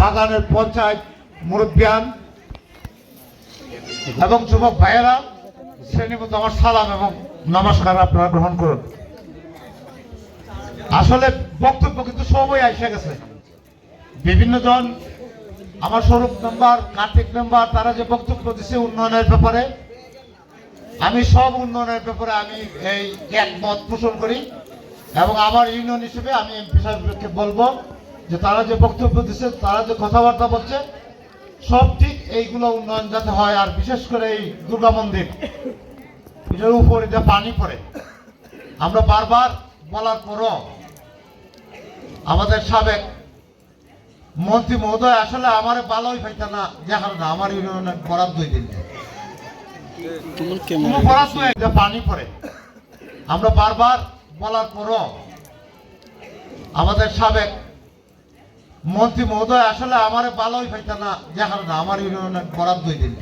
বাগানের পঞ্চায়েত মুরব্বিয়ান এবং যুবক ভাইয়েরা শ্রেণীবদ্ধ আমার সালাম এবং নমস্কার আপনারা গ্রহণ করুন। আসলে বক্তব্য কিন্তু সবই এসে গেছে। বিভিন্ন জন, আমার স্বরূপ মেম্বার কার্তিক মেম্বার তারা যে বক্তব্য দিচ্ছে উন্নয়নের ব্যাপারে, আমি সব উন্নয়নের ব্যাপারে আমি এই একমত পোষণ করি এবং আমার ইউনিয়ন হিসেবে আমি সাহেবকে বলব যে তারা যে বক্তব্য দিচ্ছে তারা যে কথাবার্তা বলছে সব ঠিক এইগুলো উন্নয়ন যাতে হয় আর বিশেষ করে এই দুর্গা মন্দির এটার উপরে যে পানি পড়ে। আমরা বারবার বলার পরও আমাদের সাবেক মন্ত্রী মহোদয় আসলে আমার ভালোই পাইতা না দেখার না আমার ইউনিয়নে বরাদ্দই দিন তোমার কোনো ক্যামেরা বরাদ্দ যে পানি পড়ে। আমরা বারবার বলার পরও আমাদের সাবেক মন্ত্রী মহোদয় আসলে আমার ভালোই পাইতা না দেখার না আমার ইউনিয়নে বরাদ্দই দিন।